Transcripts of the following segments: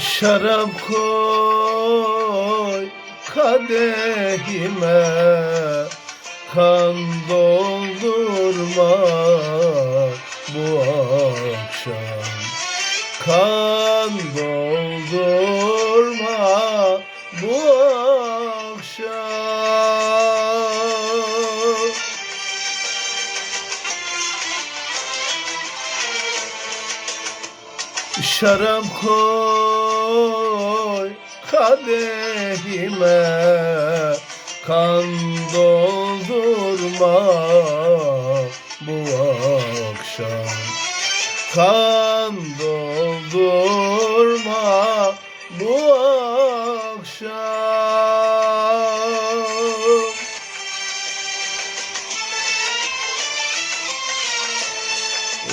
Şarap koy kadehime Kan doldurma bu akşam. Kan doldurma bu akşam. Şarap koy kadehime Kan doldurma bu akşam Kan doldurma bu akşam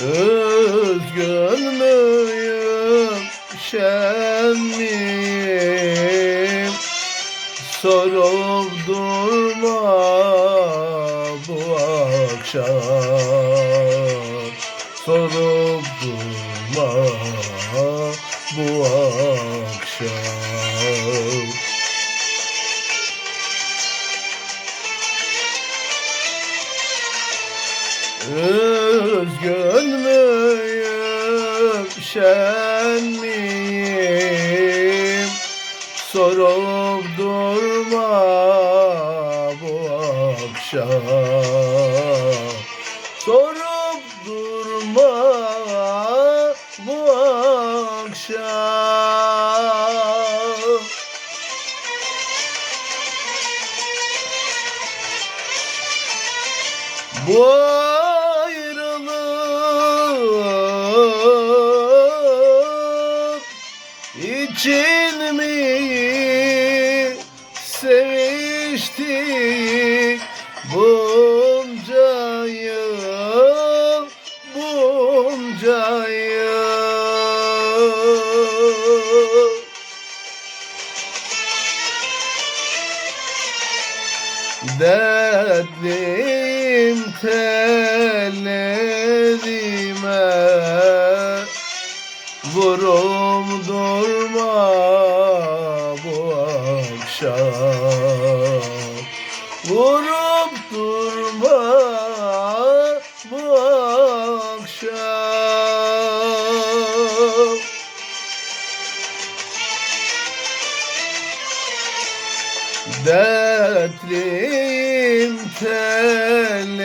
Özgün müyüm, şen miyim? Sorup durma bu akşam Sorup durma bu akşam Özgün müyüm, şen miyim? Sorup durma akşam Sorup durma bu akşam. Bu ayrılık için mi seviştik bunca yıl bunca yıl Dertlim tellerime Vurum durma bu akşam. Vurup Dertlim tellerime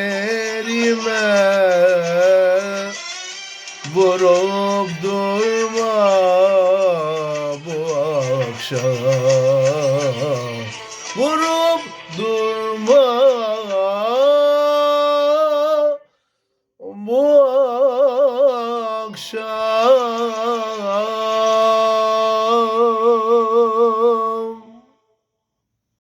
Vurup durma bu akşam. Vurup durma bu